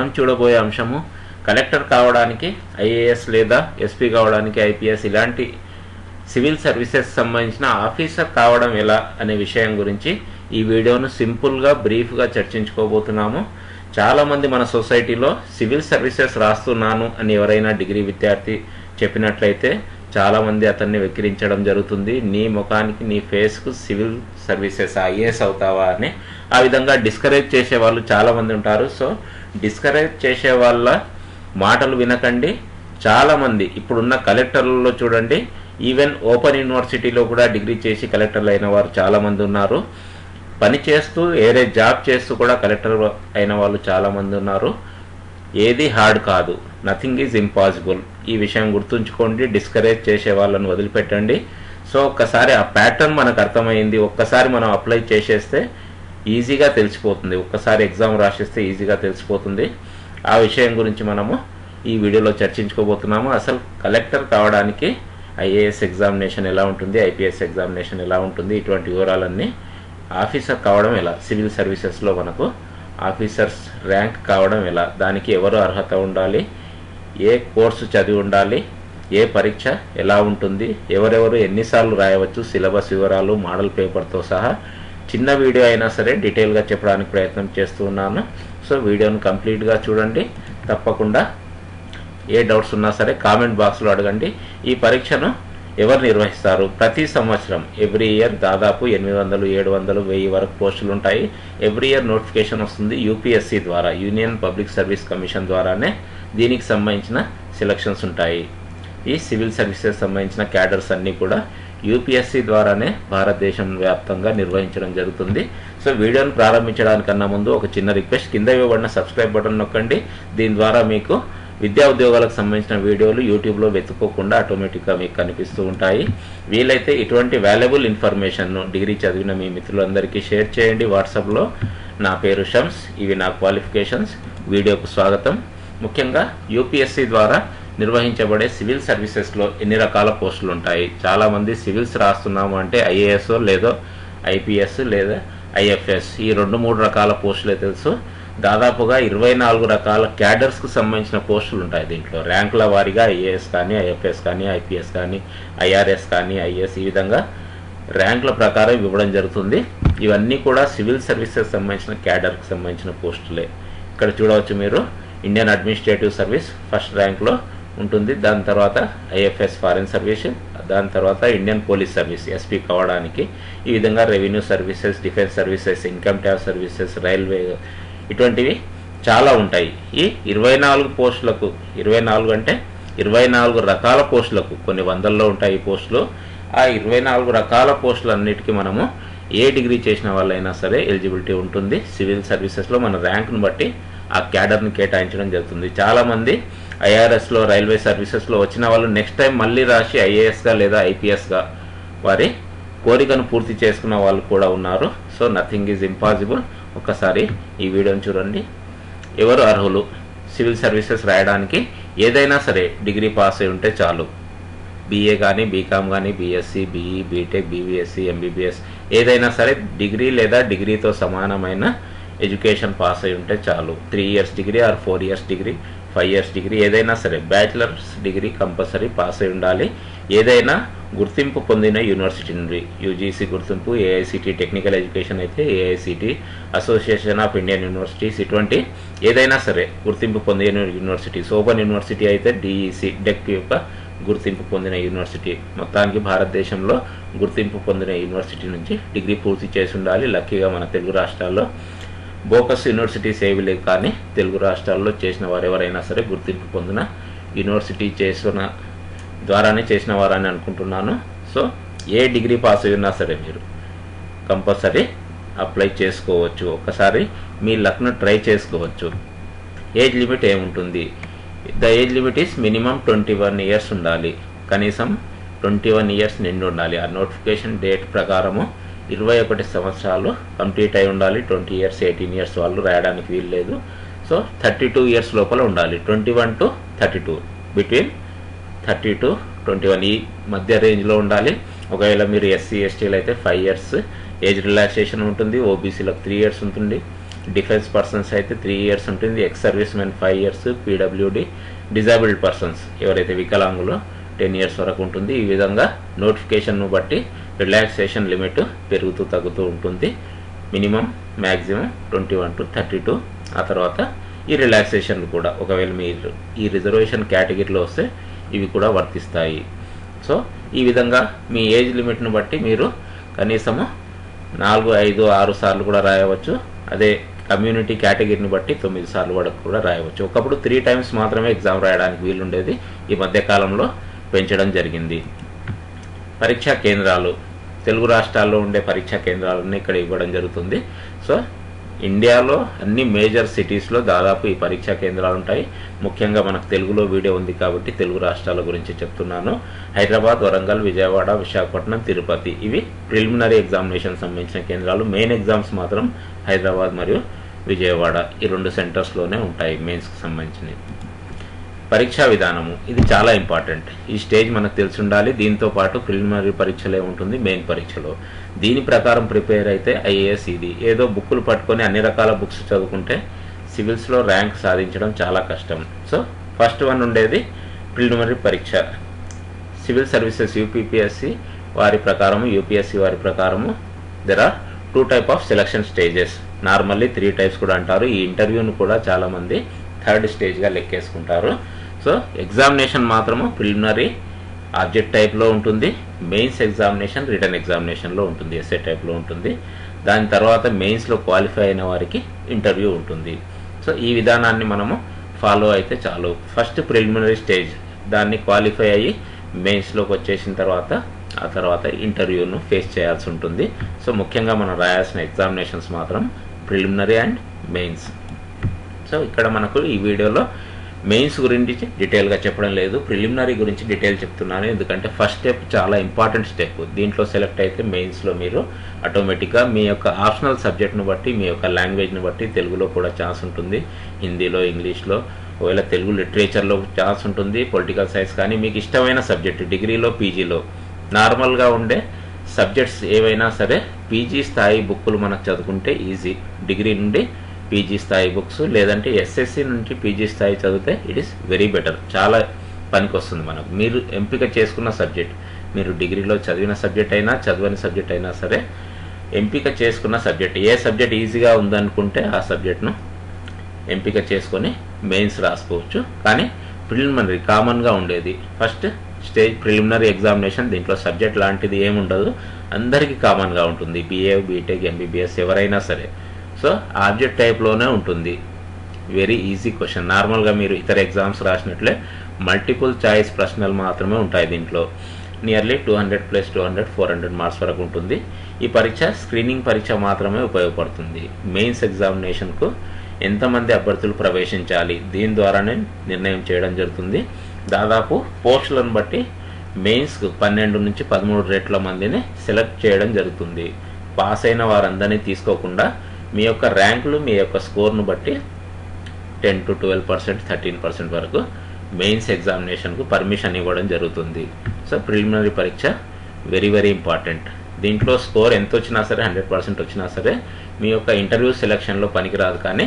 మనం చూడబోయే అంశము కలెక్టర్ కావడానికి ఐఏఎస్ లేదా ఎస్పీ కావడానికి ఐపీఎస్ ఇలాంటి సివిల్ సర్వీసెస్ సంబంధించిన ఆఫీసర్ కావడం ఎలా అనే విషయం గురించి ఈ వీడియోను సింపుల్గా బ్రీఫ్గా చర్చించుకోబోతున్నాము. చాలామంది మన సొసైటీలో సివిల్ సర్వీసెస్ రాస్తున్నాను అని ఎవరైనా డిగ్రీ విద్యార్థి చెప్పినట్లయితే చాలామంది అతన్ని వెక్కిరించడం జరుగుతుంది. నీ ముఖానికి నీ ఫేస్కు సివిల్ సర్వీసెస్ ఐఏఎస్ అవుతావా అని ఆ విధంగా డిస్కరేజ్ చేసే వాళ్ళు చాలామంది ఉంటారు. సో డిస్కరేజ్ చేసే వాళ్ళ మాటలు వినకండి. చాలామంది ఇప్పుడున్న కలెక్టర్లలో చూడండి ఈవెన్ ఓపెన్ యూనివర్సిటీలో కూడా డిగ్రీ చేసి కలెక్టర్లు అయిన వారు చాలామంది ఉన్నారు. పని చేస్తూ ఏరే జాబ్ చేస్తూ కూడా కలెక్టర్ అయిన వాళ్ళు చాలామంది ఉన్నారు. ఏది హార్డ్ కాదు. Nothing is impossible. ఈ విషయం గుర్తుంచుకోండి డిస్కరేజ్ చేసే వాళ్ళని వదిలిపెట్టండి. సో ఒక్కసారి ఆ ప్యాటర్న్ మనకు అర్థమైంది. ఒక్కసారి మనం అప్లై చేసేస్తే ఈజీగా తెలిసిపోతుంది. ఒక్కసారి ఎగ్జామ్ రాసేస్తే ఈజీగా తెలిసిపోతుంది. ఆ విషయం గురించి మనము ఈ వీడియోలో చర్చించుకోబోతున్నాము. అసలు కలెక్టర్ కావడానికి ఐఏఎస్ ఎగ్జామినేషన్ ఎలా ఉంటుంది ఐపీఎస్ ఎగ్జామినేషన్ ఎలా ఉంటుంది ఇటువంటి వివరాలన్నీ ఆఫీసర్ కావడం ఎలా సివిల్ సర్వీసెస్లో మనకు ఆఫీసర్స్ ర్యాంక్ కావడం ఎలా దానికి ఎవరు అర్హత ఉండాలి ఏ కోర్సు చదివి ఉండాలి ఏ పరీక్ష ఎలా ఉంటుంది ఎవరెవరు ఎన్నిసార్లు రాయవచ్చు సిలబస్ వివరాలు మోడల్ పేపర్తో సహా చిన్న వీడియో అయినా సరే డీటెయిల్గా చెప్పడానికి ప్రయత్నం చేస్తూ ఉన్నాను. సో వీడియోను కంప్లీట్గా చూడండి. తప్పకుండా ఏ డౌట్స్ ఉన్నా సరే కామెంట్ బాక్స్లో అడగండి. ఈ పరీక్షను ఎవరు నిర్వహిస్తారు? ప్రతి సంవత్సరం ఎవ్రీ ఇయర్ దాదాపు ఎనిమిది వందలు ఏడు వందలు వెయ్యి వరకు పోస్టులు ఉంటాయి. ఎవ్రీ ఇయర్ నోటిఫికేషన్ వస్తుంది యూపీఎస్సీ ద్వారా యూనియన్ పబ్లిక్ సర్వీస్ కమిషన్ ద్వారానే. దీనికి సంబంధించిన సెలక్షన్స్ ఉంటాయి. ఈ సివిల్ సర్వీసెస్ సంబంధించిన క్యాడర్స్ అన్నీ కూడా యూపీఎస్సీ ద్వారానే భారతదేశం వ్యాప్తంగా నిర్వహించడం జరుగుతుంది. సో వీడియోను ప్రారంభించడానికన్నా ముందు ఒక చిన్న రిక్వెస్ట్ కింద ఇవ్వబడిన సబ్స్క్రైబ్ బటన్ నొక్కండి. దీని ద్వారా మీకు విద్యా ఉద్యోగాలకు సంబంధించిన వీడియోలు యూట్యూబ్లో వెతుక్కోకుండా ఆటోమేటిక్గా మీకు కనిపిస్తూ ఉంటాయి. వీలైతే ఇటువంటి వాల్యుబుల్ ఇన్ఫర్మేషన్ను డిగ్రీ చదివిన మీ మిత్రులందరికీ షేర్ చేయండి. వాట్సాప్లో నా పేరు షమ్స్ ఇవి నా క్వాలిఫికేషన్స్ వీడియోకు స్వాగతం. ముఖ్యంగా యూపీఎస్సీ ద్వారా నిర్వహించబడే సివిల్ సర్వీసెస్లో ఎన్ని రకాల పోస్టులు ఉంటాయి చాలామంది సివిల్స్ రాస్తున్నాము అంటే ఐఏఎస్ లేదో ఐపీఎస్ లేదా ఐఎఫ్ఎస్. ఈ రెండు మూడు రకాల పోస్టులే తెలుసు. దాదాపుగా ఇరవై నాలుగు రకాల క్యాడర్స్కు సంబంధించిన పోస్టులు ఉంటాయి దీంట్లో. ర్యాంకుల వారీగా ఐఏఎస్ కానీ ఐఎఫ్ఎస్ కానీ ఐపీఎస్ కానీ ఐఆర్ఎస్ కానీ ఐఎస్ ఈ విధంగా ర్యాంకుల ప్రకారం ఇవ్వడం జరుగుతుంది. ఇవన్నీ కూడా సివిల్ సర్వీసెస్ సంబంధించిన క్యాడర్కి సంబంధించిన పోస్టులే. ఇక్కడ చూడవచ్చు మీరు. ఇండియన్ అడ్మినిస్ట్రేటివ్ సర్వీస్ ఫస్ట్ ర్యాంక్లో ఉంటుంది. దాని తర్వాత ఐఎఫ్ఎస్ ఫారిన్ సర్వీస్ దాని తర్వాత ఇండియన్ పోలీస్ సర్వీస్ ఎస్పీ కావడానికి. ఈ విధంగా revenue services defence services income tax services railway ఇటువంటివి చాలా ఉంటాయి. ఈ ఇరవై నాలుగు పోస్టులకు ఇరవై నాలుగు అంటే ఇరవై నాలుగు రకాల పోస్టులకు కొన్ని వందల్లో ఉంటాయి ఈ పోస్టులు. ఆ ఇరవై నాలుగు రకాల పోస్టులన్నిటికీ మనము ఏ డిగ్రీ చేసిన వాళ్ళైనా సరే ఎలిజిబిలిటీ ఉంటుంది. సివిల్ సర్వీసెస్లో మన ర్యాంక్ను బట్టి ఆ క్యాడర్ని కేటాయించడం జరుగుతుంది. చాలామంది ఐఆర్ఎస్లో రైల్వే సర్వీసెస్లో వచ్చిన వాళ్ళు నెక్స్ట్ టైం మళ్ళీ రాసి ఐఏఎస్గా లేదా ఐపీఎస్గా వారి కోరికను పూర్తి చేసుకున్న వాళ్ళు కూడా ఉన్నారు. సో నథింగ్ ఈజ్ ఇంపాసిబుల్ ఒక్కసారి ఈ వీడియోని చూడండి. ఎవరు అర్హులు? సివిల్ సర్వీసెస్ రాయడానికి ఏదైనా సరే డిగ్రీ పాస్ అయి ఉంటే చాలు. బీఏ కానీ బీకామ్ కానీ BSc BE BTech BBSc MBBS ఏదైనా సరే డిగ్రీ లేదా డిగ్రీతో సమానమైన ఎడ్యుకేషన్ పాస్ అయి ఉంటే చాలు. Three years degree or four years degree five years degree ఏదైనా సరే బ్యాచిలర్స్ డిగ్రీ కంపల్సరీ పాస్ అయి ఉండాలి. ఏదైనా గుర్తింపు పొందిన యూనివర్సిటీ నుండి యూజీసీ గుర్తింపు ఏఐసిటి టెక్నికల్ ఎడ్యుకేషన్ అయితే AICTE association of Indian universities ఇటువంటి ఏదైనా సరే గుర్తింపు పొందిన యూనివర్సిటీస్. ఓపెన్ యూనివర్సిటీ అయితే డిఈసి డెక్ యొక్క గుర్తింపు పొందిన యూనివర్సిటీ. మొత్తానికి భారతదేశంలో గుర్తింపు పొందిన యూనివర్సిటీ నుంచి డిగ్రీ పూర్తి చేసి ఉండాలి. లక్కీగా మన తెలుగు రాష్ట్రాల్లో బోకస్ యూనివర్సిటీస్ ఏవి లేవు కానీ తెలుగు రాష్ట్రాల్లో చేసిన వారు ఎవరైనా సరే గుర్తింపు పొందిన యూనివర్సిటీ చేసిన ద్వారానే చేసిన వారని అనుకుంటున్నాను. సో ఏ డిగ్రీ పాస్ అయి ఉన్నా సరే మీరు కంపల్సరీ అప్లై చేసుకోవచ్చు. ఒక్కసారి మీ లక్ను ట్రై చేసుకోవచ్చు. ఏజ్ లిమిట్ ఏముంటుంది? The age limit is minimum twenty one years ఉండాలి. కనీసం ట్వంటీ వన్ ఇయర్స్ నిండి ఉండాలి ఆ నోటిఫికేషన్ డేట్ ప్రకారము ఇరవై ఒకటి సంవత్సరాలు కంప్లీట్ అయి ఉండాలి. ట్వంటీ ఇయర్స్ ఎయిటీన్ ఇయర్స్ వాళ్ళు రాయడానికి వీలు లేదు. సో థర్టీ టూ ఇయర్స్ లోపల ఉండాలి. Twenty one to thirty two. Between thirty to twenty one ఈ మధ్య రేంజ్లో ఉండాలి. ఒకవేళ మీరు ఎస్సీ ఎస్టీలు అయితే ఫైవ్ ఇయర్స్ ఏజ్ రిలాక్సేషన్ ఉంటుంది. ఓబీసీలకు త్రీ ఇయర్స్ ఉంటుంది. డిఫెన్స్ పర్సన్స్ అయితే త్రీ ఇయర్స్ ఉంటుంది. Ex servicemen five years PWD disabled persons ఎవరైతే వికలాంగులో టెన్ ఇయర్స్ వరకు ఉంటుంది. ఈ విధంగా నోటిఫికేషన్ను బట్టి రిలాక్సేషన్ లిమిట్ పెరుగుతూ తగ్గుతూ ఉంటుంది. Minimum maximum twenty one to thirty two. ఆ తర్వాత ఈ రిలాక్సేషన్లు కూడా. ఒకవేళ మీరు ఈ రిజర్వేషన్ కేటగిరీలో వస్తే ఇవి కూడా వర్తిస్తాయి. సో ఈ విధంగా మీ ఏజ్ లిమిట్ను బట్టి మీరు కనీసము నాలుగు ఐదు ఆరు సార్లు కూడా రాయవచ్చు. అదే కమ్యూనిటీ కేటగిరీని బట్టి తొమ్మిది సార్లు వరకు కూడా రాయవచ్చు. ఒకప్పుడు త్రీ టైమ్స్ మాత్రమే ఎగ్జామ్ రాయడానికి వీలుండేది. ఈ మధ్యకాలంలో పెంచడం జరిగింది. పరీక్షా కేంద్రాలు తెలుగు రాష్ట్రాల్లో ఉండే పరీక్షా కేంద్రాలన్నీ ఇక్కడ ఇవ్వడం జరుగుతుంది. సో ఇండియాలో అన్ని మేజర్ సిటీస్లో దాదాపు ఈ పరీక్షా కేంద్రాలు ఉంటాయి. ముఖ్యంగా మనకు తెలుగులో వీడియో ఉంది కాబట్టి తెలుగు రాష్ట్రాల గురించి చెప్తున్నాను. హైదరాబాద్ వరంగల్ విజయవాడ విశాఖపట్నం తిరుపతి ఇవి ప్రిలిమినరీ ఎగ్జామినేషన్ సంబంధించిన కేంద్రాలు. మెయిన్ ఎగ్జామ్స్ మాత్రం హైదరాబాద్ మరియు విజయవాడ ఈ రెండు సెంటర్స్లోనే ఉంటాయి మెయిన్స్కి సంబంధించినవి. పరీక్షా విధానము. ఇది చాలా ఇంపార్టెంట్. ఈ స్టేజ్ మనకు తెలిసి ఉండాలి దీంతో పాటు ప్రిలిమినరీ పరీక్షలే ఉంటుంది మెయిన్ పరీక్షలో. దీని ప్రకారం ప్రిపేర్ అయితే ఐఏఎస్ ఇది ఏదో బుక్కులు పట్టుకొని అన్ని రకాల బుక్స్ చదువుకుంటే సివిల్స్లో ర్యాంక్ సాధించడం చాలా కష్టం. సో ఫస్ట్ వన్ ఉండేది ప్రిలిమినరీ పరీక్ష. సివిల్ సర్వీసెస్ యూపీపీఎస్సి వారి ప్రకారము యూపీఎస్సి వారి ప్రకారము. There are two type of selection stages normally three types కూడా అంటారు. ఈ ఇంటర్వ్యూను కూడా చాలామంది థర్డ్ స్టేజ్గా లెక్కేసుకుంటారు. సో ఎగ్జామినేషన్ మాత్రము ప్రిలిమినరీ ఆబ్జెక్ట్ టైప్లో ఉంటుంది మెయిన్స్ ఎగ్జామినేషన్ రిటర్న్ ఎగ్జామినేషన్లో ఉంటుంది ఎస్ఏ టైప్లో ఉంటుంది. దాని తర్వాత మెయిన్స్లో క్వాలిఫై అయిన వారికి ఇంటర్వ్యూ ఉంటుంది. సో ఈ విధానాన్ని మనము ఫాలో అయితే చాలు. ఫస్ట్ ప్రిలిమినరీ స్టేజ్ దాన్ని క్వాలిఫై అయ్యి మెయిన్స్లోకి వచ్చేసిన తర్వాత ఆ తర్వాత ఇంటర్వ్యూను ఫేస్ చేయాల్సి ఉంటుంది. సో ముఖ్యంగా మనం రాయాల్సిన ఎగ్జామినేషన్స్ మాత్రం ప్రిలిమినరీ అండ్ మెయిన్స్ సో ఇక్కడ మనకు ఈ వీడియోలో మెయిన్స్ గురించి డీటెయిల్గా చెప్పడం లేదు. ప్రిలిమినరీ గురించి డీటెయిల్ చెప్తున్నాను. ఎందుకంటే ఫస్ట్ స్టెప్ చాలా ఇంపార్టెంట్ స్టెప్. దీంట్లో సెలెక్ట్ అయితే మెయిన్స్లో మీరు ఆటోమేటిక్గా మీ యొక్క ఆప్షనల్ సబ్జెక్ట్ను బట్టి మీ యొక్క లాంగ్వేజ్ని బట్టి తెలుగులో కూడా ఛాన్స్ ఉంటుంది. హిందీలో ఇంగ్లీష్లో ఒకవేళ తెలుగు లిటరేచర్లో ఛాన్స్ ఉంటుంది. పొలిటికల్ సైన్స్ కానీ మీకు ఇష్టమైన సబ్జెక్ట్ డిగ్రీలో పీజీలో. నార్మల్గా ఉండే సబ్జెక్ట్స్ ఏవైనా సరే పీజీ స్థాయి బుక్కులు మనకు చదువుకుంటే ఈజీ. డిగ్రీ నుండి పీజీ స్థాయి బుక్స్ లేదంటే ఎస్ఎస్సి నుంచి పీజీ స్థాయి చదివితే ఇట్ ఈస్ వెరీ బెటర్ చాలా పనికి వస్తుంది మనకు. మీరు ఎంపిక చేసుకున్న సబ్జెక్ట్ మీరు డిగ్రీలో చదివిన సబ్జెక్ట్ అయినా చదవని సబ్జెక్ట్ అయినా సరే ఎంపిక చేసుకున్న సబ్జెక్ట్. ఏ సబ్జెక్ట్ ఈజీగా ఉందనుకుంటే ఆ సబ్జెక్ట్ను ఎంపిక చేసుకొని మెయిన్స్ రాసుకోవచ్చు. కానీ ప్రిలిమినరీ కామన్గా ఉండేది. ఫస్ట్ స్టేజ్ ప్రిలిమినరీ ఎగ్జామినేషన్ దీంట్లో సబ్జెక్ట్ లాంటిది ఏముండదు. అందరికీ కామన్గా ఉంటుంది. బీఏ బీటెక్ ఎంబీబీఎస్ ఎవరైనా సరే. సో ఆబ్జెక్ట్ టైప్లోనే ఉంటుంది. వెరీ ఈజీ క్వశ్చన్ నార్మల్గా మీరు ఇతర ఎగ్జామ్స్ రాసినట్లే మల్టిపుల్ చాయిస్ ప్రశ్నలు మాత్రమే ఉంటాయి దీంట్లో. Nearly two hundred plus two hundred four hundred marks వరకు ఉంటుంది. ఈ పరీక్ష స్క్రీనింగ్ పరీక్ష మాత్రమే ఉపయోగపడుతుంది. మెయిన్స్ ఎగ్జామినేషన్కు ఎంతమంది అభ్యర్థులు ప్రవేశించాలి? దీని ద్వారానే నిర్ణయం చేయడం జరుగుతుంది. దాదాపు పోస్టులను బట్టి మెయిన్స్కు పన్నెండు నుంచి పదమూడు రేట్ల మందిని సెలెక్ట్ చేయడం జరుగుతుంది. పాస్ అయిన వారందరినీ తీసుకోకుండా మీ యొక్క ర్యాంకులు మీ యొక్క స్కోర్ను బట్టి ten to twelve percent thirteen percent వరకు మెయిన్స్ ఎగ్జామినేషన్కు పర్మిషన్ ఇవ్వడం జరుగుతుంది. సో ప్రిలిమినరీ పరీక్ష వెరీ వెరీ ఇంపార్టెంట్. దీంట్లో స్కోర్ ఎంత వచ్చినా సరే హండ్రెడ్ పర్సెంట్ వచ్చినా సరే మీ యొక్క ఇంటర్వ్యూ సెలక్షన్లో పనికిరాదు కానీ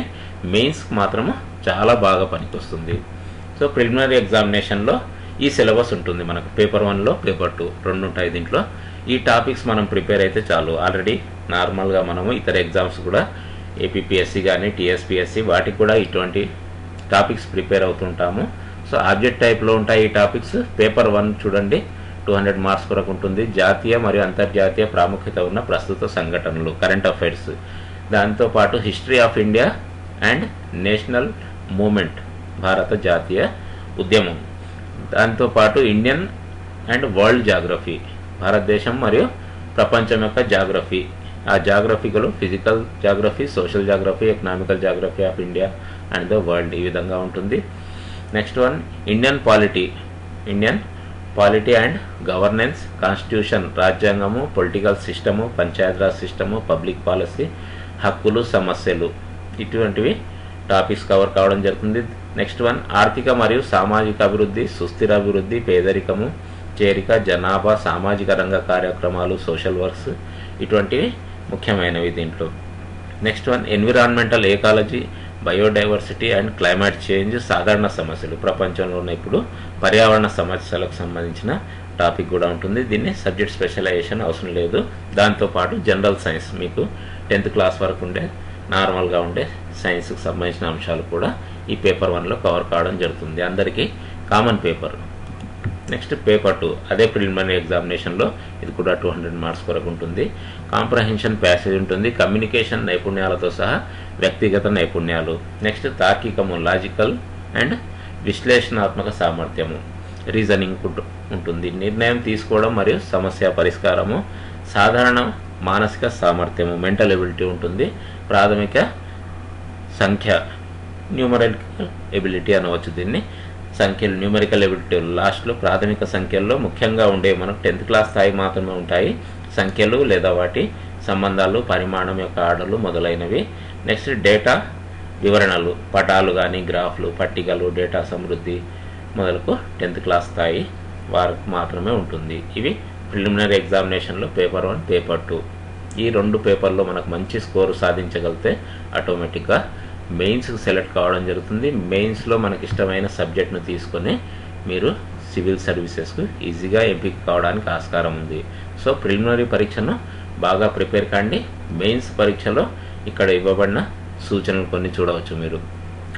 మెయిన్స్కి మాత్రము చాలా బాగా పనికొస్తుంది. సో ప్రిలిమినరీ ఎగ్జామినేషన్లో ఈ సిలబస్ ఉంటుంది మనకు. పేపర్ వన్లో పేపర్ టూ రెండు ఉంటాయి దీంట్లో. ఈ టాపిక్స్ మనం ప్రిపేర్ అయితే చాలు. ఆల్రెడీ నార్మల్గా మనము ఇతర ఎగ్జామ్స్ కూడా ఏపీపీఎస్సి కానీ టీఎస్పిఎస్సి వాటికి కూడా ఇటువంటి టాపిక్స్ ప్రిపేర్ అవుతుంటాము. సో ఆబ్జెక్ట్ టైప్లో ఉంటాయి ఈ టాపిక్స్. పేపర్ వన్ చూడండి. టూ హండ్రెడ్ మార్క్స్ వరకు ఉంటుంది. జాతీయ మరియు అంతర్జాతీయ ప్రాముఖ్యత ఉన్న ప్రస్తుత సంఘటనలు కరెంట్ అఫైర్స్ దాంతోపాటు history of India and national movement భారత జాతీయ ఉద్యమం. దాంతోపాటు ఇండియన్ అండ్ వరల్డ్ జాగ్రఫీ భారతదేశం మరియు ప్రపంచం యొక్క జాగ్రఫీ. ఆ జాగ్రఫికలు physical geography social geography economical geography of India and the world ఈ విధంగా ఉంటుంది. Next one Indian polity. Indian polity and governance constitution రాజ్యాంగము political system Panchayati Raj system public policy హక్కులు సమస్యలు. ఇటువంటివి టాపిక్స్ కవర్ కావడం జరుగుతుంది. నెక్స్ట్ వన్ ఆర్థిక మరియు సామాజిక అభివృద్ధి సుస్థిర అభివృద్ధి పేదరికము చేరిక జనాభా సామాజిక రంగ కార్యక్రమాలు సోషల్ వర్క్స్ ఇటువంటివి ముఖ్యమైనవి దీంట్లో. Next one environmental ecology biodiversity and climate change సాధారణ సమస్యలు. ప్రపంచంలో ఉన్న ఇప్పుడు పర్యావరణ సమస్యలకు సంబంధించిన టాపిక్ కూడా ఉంటుంది. దీన్ని సబ్జెక్ట్ స్పెషలైజేషన్ అవసరం లేదు. దాంతోపాటు జనరల్ సైన్స్ మీకు టెన్త్ క్లాస్ వరకు ఉండే నార్మల్గా ఉండే సైన్స్కి సంబంధించిన అంశాలు కూడా ఈ పేపర్ వన్లో కవర్ కావడం జరుగుతుంది. అందరికీ common paper next paper two అదే ప్రిలిమినరీ ఎగ్జామినేషన్లో ఇది కూడా టూ హండ్రెడ్ మార్క్స్ వరకు ఉంటుంది. కాంప్రహెన్షన్ ప్యాసేజ్ ఉంటుంది కమ్యూనికేషన్ నైపుణ్యాలతో సహా వ్యక్తిగత నైపుణ్యాలు. నెక్స్ట్ తార్కికము లాజికల్ అండ్ విశ్లేషణాత్మక సామర్థ్యము. రీజనింగ్ ఉంటుంది. నిర్ణయం తీసుకోవడం మరియు సమస్య పరిష్కారము సాధారణ మానసిక సామర్థ్యము మెంటల్ ఎబిలిటీ ఉంటుంది. ప్రాథమిక సంఖ్య న్యూమరల్ ఎబిలిటీ అనవచ్చు దీన్ని. సంఖ్యలు న్యూమెరికల్ ఎబిలిటీ లాస్ట్లో ప్రాథమిక సంఖ్యల్లో ముఖ్యంగా ఉండే మనకు టెన్త్ క్లాస్ స్థాయి మాత్రమే ఉంటాయి. సంఖ్యలు లేదా వాటి సంబంధాలు పరిమాణం యొక్క ఆర్డర్లు మొదలైనవి. నెక్స్ట్ డేటా వివరణలు. పటాలు కానీ గ్రాఫ్లు పట్టికలు డేటా సమృద్ధి మొదలకు టెన్త్ క్లాస్ స్థాయి వారికి మాత్రమే ఉంటుంది. ఇవి ప్రిలిమినరీ ఎగ్జామినేషన్లో పేపర్ వన్ పేపర్ టూ ఈ రెండు పేపర్లో మనకు మంచి స్కోరు సాధించగలిగితే ఆటోమేటిక్గా మెయిన్స్కి సెలెక్ట్ కావడం జరుగుతుంది. మెయిన్స్లో మనకి ఇష్టమైన సబ్జెక్ట్ను తీసుకొని మీరు సివిల్ సర్వీసెస్కు ఈజీగా ఎంపిక కావడానికి ఆస్కారం ఉంది. సో ప్రిలిమినరీ పరీక్షను బాగా ప్రిపేర్ కండి. మెయిన్స్ పరీక్షలో ఇక్కడ ఇవ్వబడిన సూచనలు కొన్ని చూడవచ్చు మీరు.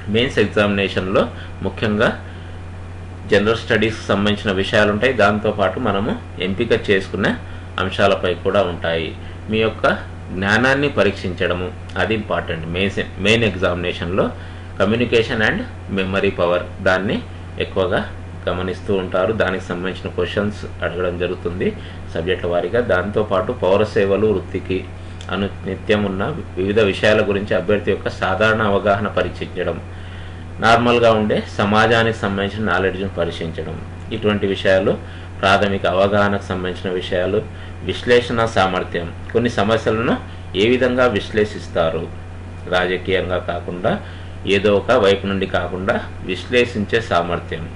మెయిన్స్ ఎగ్జామినేషన్లో ముఖ్యంగా జనరల్ స్టడీస్కి సంబంధించిన విషయాలు ఉంటాయి. దాంతోపాటు మనము ఎంపిక చేసుకునే అంశాలపై కూడా ఉంటాయి. మీ యొక్క జ్ఞానాన్ని పరీక్షించడము. అది ఇంపార్టెంట్ మెయిన్ మెయిన్ ఎగ్జామినేషన్లో కమ్యూనికేషన్ అండ్ మెమరీ పవర్ దాన్ని ఎక్కువగా గమనిస్తూ ఉంటారు. దానికి సంబంధించిన క్వశ్చన్స్ అడగడం జరుగుతుంది సబ్జెక్టుల వారీగా. దాంతోపాటు పౌర సేవలు వృత్తికి అను నిత్యం ఉన్న వివిధ విషయాల గురించి అభ్యర్థి యొక్క సాధారణ అవగాహన పరీక్షించడం. నార్మల్గా ఉండే సమాజానికి సంబంధించిన నాలెడ్జ్ను పరీక్షించడం. ఇటువంటి విషయాలు ప్రాథమిక అవగాహనకు సంబంధించిన విషయాలు విశ్లేషణ సామర్థ్యం. కొన్ని సమస్యలను ఏ విధంగా విశ్లేషిస్తారు? రాజకీయంగా కాకుండా ఏదో ఒక వైపు నుండి కాకుండా విశ్లేషించే సామర్థ్యం.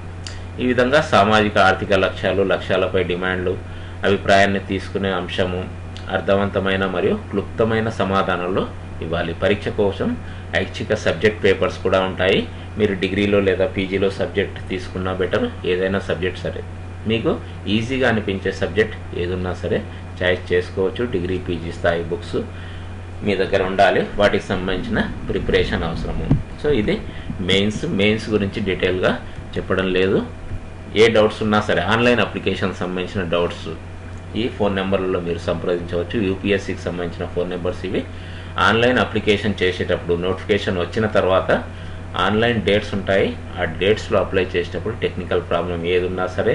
ఈ విధంగా సామాజిక ఆర్థిక లక్ష్యాలు లక్ష్యాలపై డిమాండ్లు అభిప్రాయాన్ని తీసుకునే అంశము అర్థవంతమైన మరియు క్లుప్తమైన సమాధానాలు ఇవ్వాలి. పరీక్ష కోసం ఐచ్ఛిక సబ్జెక్ట్ పేపర్స్ కూడా ఉంటాయి. మీరు డిగ్రీలో లేదా పీజీలో సబ్జెక్ట్ తీసుకున్నా బెటర్ ఏదైనా సబ్జెక్ట్ సరే. మీకు ఈజీగా అనిపించే సబ్జెక్ట్ ఏదున్నా సరే చాయిస్ చేసుకోవచ్చు. డిగ్రీ పీజీ స్థాయి బుక్స్ మీ దగ్గర ఉండాలి. వాటికి సంబంధించిన ప్రిపరేషన్ అవసరము. సో ఇది మెయిన్స్ మెయిన్స్ గురించి డీటెయిల్గా చెప్పడం లేదు. ఏ డౌట్స్ ఉన్నా సరే ఆన్లైన్ అప్లికేషన్ సంబంధించిన డౌట్స్ ఈ ఫోన్ నెంబర్లలో మీరు సంప్రదించవచ్చు. యూపీఎస్సికి సంబంధించిన ఫోన్ నెంబర్స్ ఇవి. ఆన్లైన్ అప్లికేషన్ చేసేటప్పుడు నోటిఫికేషన్ వచ్చిన తర్వాత ఆన్లైన్ డేట్స్ ఉంటాయి. ఆ డేట్స్లో అప్లై చేసేటప్పుడు టెక్నికల్ ప్రాబ్లం ఏది ఉన్నా సరే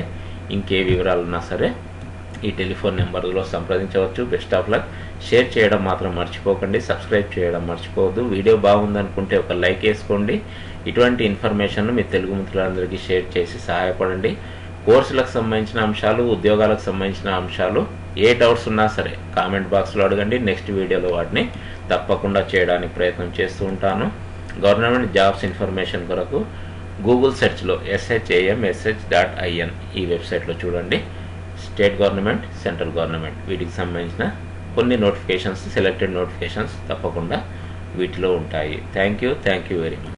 ఇంకే వివరాలు ఉన్నా సరే ఈ టెలిఫోన్ నెంబర్లో సంప్రదించవచ్చు. Best of luck. షేర్ చేయడం మాత్రం మర్చిపోకండి. సబ్స్క్రైబ్ చేయడం మర్చిపోవద్దు. వీడియో బాగుందనుకుంటే ఒక లైక్ వేసుకోండి. ఇటువంటి ఇన్ఫర్మేషన్ను మీ తెలుగు మిత్రులందరికీ షేర్ చేసి సహాయపడండి. కోర్సులకు సంబంధించిన అంశాలు ఉద్యోగాలకు సంబంధించిన అంశాలు ఏ డౌట్స్ ఉన్నా సరే కామెంట్ బాక్స్లో అడగండి. నెక్స్ట్ వీడియోలో వాటిని తప్పకుండా చేయడానికి ప్రయత్నం చేస్తూ ఉంటాను. గవర్నమెంట్ జాబ్స్ ఇన్ఫర్మేషన్ కొరకు గూగుల్ సెర్చ్లో ఎస్హెచ్ఏఎంఎస్హెచ్ డాట్ ఐఎన్ ఈ వెబ్సైట్లో చూడండి. స్టేట్ గవర్నమెంట్ సెంట్రల్ గవర్నమెంట్ వీటికి సంబంధించిన కొన్ని నోటిఫికేషన్స్ సెలెక్టెడ్ నోటిఫికేషన్స్ తప్పకుండా వీటిలో ఉంటాయి. Thank you thank you very much